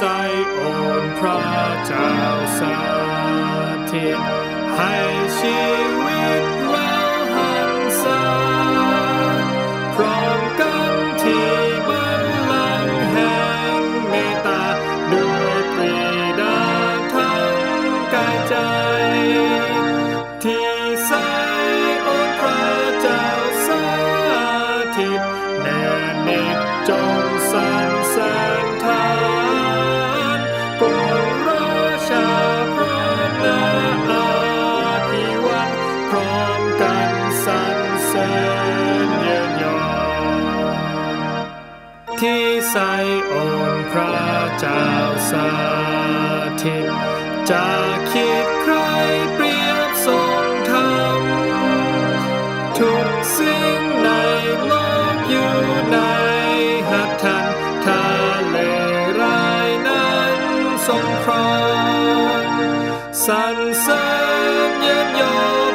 ใสองค์พระเจ้าสถิตให้ชีวิตเราหันสาพร้อมกันที่บันลังแห่งเมตตาด้วยปรีดาทั้งกายใจ ที่ใสองค์พระเจ้าสถิตแน่นิจจงสร้ง กันสรรเสริญเยินยอที่ใส่องค์พระเจ้าสถิตจะคิดใครเปรียบทรงธรรมทุกสิ่งในโลกอยู่ในหัตถ์ทันทะเลรายนั้นทรงครองสรรเสริญเยินยอ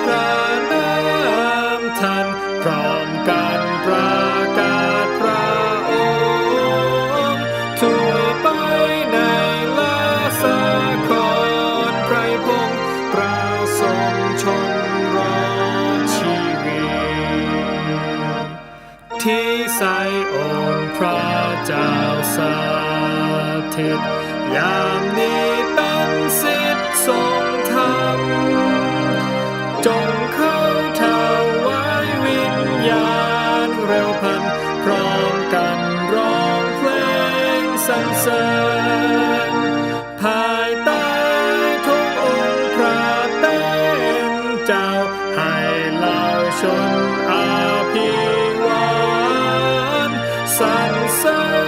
ที่ใส่องค์พระเจ้าสถิตยามนี้ตั้งสิทธิ์ทรงธรรมจงเข้าถวายวิญญาณเร็วพัน พร้อมกันร้องเพลงสรรเสริญภายใต้ทุกองค์พระเป็นเจ้าให้เหล่าชน sun.